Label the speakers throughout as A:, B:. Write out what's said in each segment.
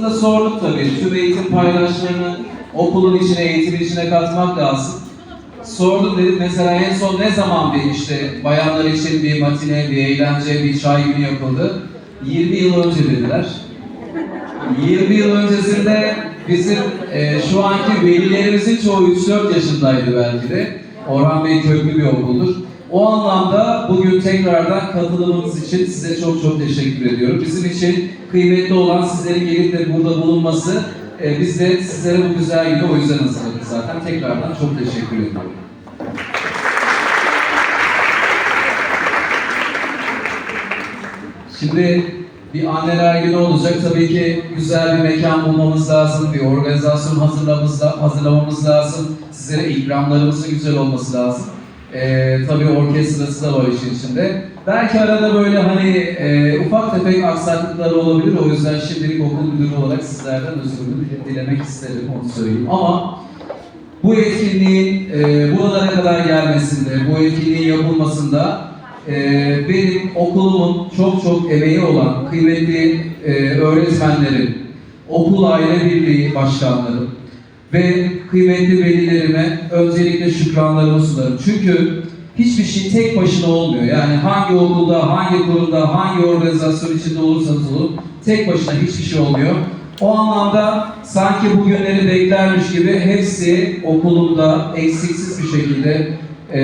A: Aslında sorduk tabii. Tüm eğitim paydaşlarını okulun içine, eğitim içine katmak lazım. Sordum dedim mesela en son ne zaman bir işte bayanlar için bir matine, bir eğlence, bir çay günü yapıldı? 20 yıl önce dediler. 20 yıl öncesinde bizim e, şu anki velilerimizin çoğu 3-4 yaşındaydı belki de. Orhan Bey köklü bir okuldur. O anlamda bugün tekrardan katılımınız için size çok çok teşekkür ediyorum. Bizim için kıymetli olan sizlerin gelip de burada bulunması. E, biz de sizlere bu güzel günü o yüzden hazırladık zaten. Tekrardan çok teşekkür ediyorum. Şimdi bir anneler günü olacak. Tabii ki güzel bir mekan bulmamız lazım. Bir organizasyon hazırlamamız, hazırlamamız lazım. Sizlere ikramlarımızın güzel olması lazım. Ee, tabii orkestrası da var işin içinde. Belki arada böyle hani e, ufak tefek aksaklıklar olabilir. O yüzden şimdilik okul müdürü olarak sizlerden özür dilemek isterim. Onu söyleyeyim. Ama bu etkinliğin e, buralara kadar gelmesinde, bu etkinliğin yapılmasında e, benim okulumun çok çok emeği olan kıymetli e, öğretmenlerim, okul aile birliği başkanlarım ve kıymetli velilerime öncelikle şükranlarımı sunarım. Çünkü hiçbir şey tek başına olmuyor. Yani hangi okulda, hangi kurumda, hangi organizasyon içinde olursanız olun tek başına hiçbir şey olmuyor. O anlamda sanki bugünleri beklermiş gibi hepsi okulumda eksiksiz bir şekilde e,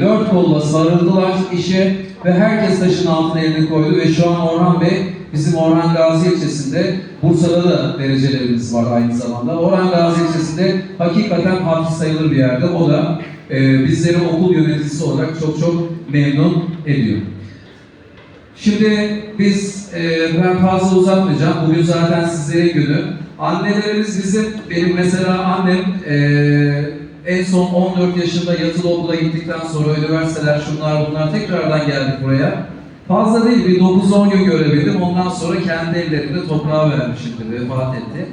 A: dört kolla sarıldılar işe ve herkes taşın altına elini koydu ve şu an Orhan Bey bizim Orhan Gazi ilçesinde Bursa'da da derecelerimiz var aynı zamanda. Orhan Gazi ilçesinde hakikaten hatır sayılır bir yerde. O da e, bizleri okul yöneticisi olarak çok çok memnun ediyor. Şimdi biz, e, ben fazla uzatmayacağım. Bugün zaten sizlerin günü. Annelerimiz bizim, benim mesela annem e, en son 14 yaşında yatılı okula gittikten sonra üniversiteler, şunlar bunlar tekrardan geldik buraya. Fazla değil, bir 9-10 gün görebildim. Ondan sonra kendi ellerimle toprağa vermişimdir, vefat etti.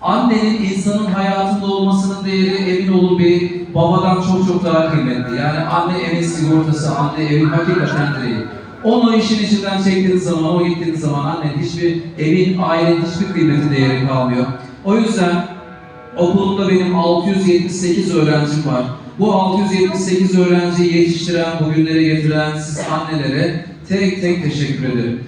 A: Annenin insanın hayatında olmasının değeri emin olun bir babadan çok çok daha kıymetli. Yani anne evin sigortası, anne evin hakikaten direği. Onu işin içinden çektiğiniz zaman, o gittiğiniz zaman annenin hiçbir evin, ailenin hiçbir kıymeti değeri kalmıyor. O yüzden okulumda benim 678 öğrencim var. Bu 678 öğrenciyi yetiştiren, bugünlere getiren siz annelere tek tek teşekkür ederim.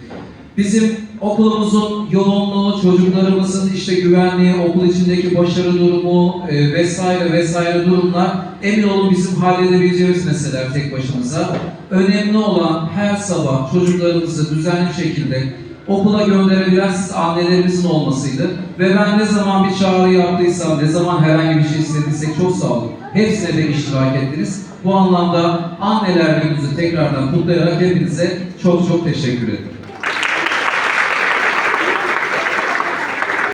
A: Bizim okulumuzun yoğunluğu, çocuklarımızın işte güvenliği, okul içindeki başarı durumu e, vesaire vesaire durumlar emin olun bizim halledebileceğimiz meseleler tek başımıza. Önemli olan her sabah çocuklarımızı düzenli şekilde okula gönderebilen siz annelerimizin olmasıydı. Ve ben ne zaman bir çağrı yaptıysam, ne zaman herhangi bir şey istediysek çok sağ olun. Hepsine de iştirak ettiniz. Bu anlamda anneler gününüzü tekrardan kutlayarak hepinize çok çok teşekkür ederim.